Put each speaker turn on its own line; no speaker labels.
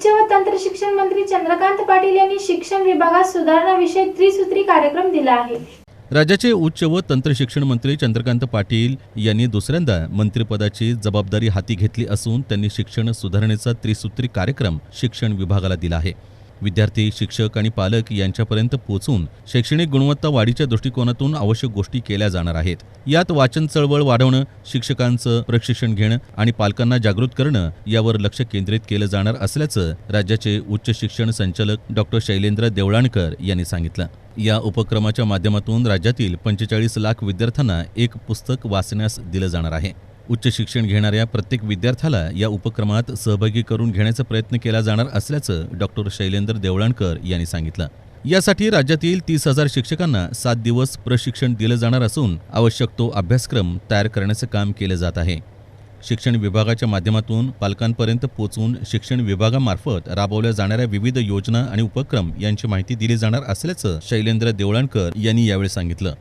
उच्च व तंत्र शिक्षण मंत्री चंद्रकांत पाटील यांनी शिक्षण विभागात सुधारणा विषय त्रिसूत्री कार्यक्रम दिला आहे.
राज्याचे उच्च व तंत्र शिक्षण मंत्री चंद्रकांत पाटील यांनी दुसऱ्यांदा मंत्रिपदाची जबाबदारी हाती घेतली असून त्यांनी शिक्षण सुधारणेचा त्रिसूत्री कार्यक्रम शिक्षण विभागाला दिला आहे. विद्यार्थी शिक्षक आणि पालक यांच्यापर्यंत पोहोचून शैक्षणिक गुणवत्ता वाढीच्या दृष्टिकोनातून आवश्यक गोष्टी केल्या जाणार आहेत. यात वाचन चळवळ वाढवणं शिक्षकांचं प्रशिक्षण घेणं आणि पालकांना जागृत करणं यावर लक्ष केंद्रित केलं जाणार असल्याचं राज्याचे उच्च शिक्षण संचालक डॉक्टर शैलेंद्र देवळाणकर यांनी सांगितलं. या उपक्रमाच्या माध्यमातून राज्यातील पंचेचाळीस लाख विद्यार्थ्यांना एक पुस्तक वाचण्यास दिलं जाणार आहे. उच्च शिक्षण घेणाऱ्या प्रत्येक विद्यार्थ्याला या उपक्रमात सहभागी करून घेण्याचा प्रयत्न केला जाणार असल्याचं डॉक्टर शैलेंद्र देवळाणकर यांनी सांगितलं. यासाठी राज्यातील तीस हजार शिक्षकांना सात दिवस प्रशिक्षण दिलं जाणार असून आवश्यक तो अभ्यासक्रम तयार करण्याचं काम केलं जात आहे. शिक्षण विभागाच्या माध्यमातून पालकांपर्यंत पोहोचून शिक्षण विभागामार्फत राबवल्या जाणाऱ्या विविध योजना आणि उपक्रम यांची माहिती दिली जाणार असल्याचं शैलेंद्र देवळाणकर यांनी यावेळी सांगितलं.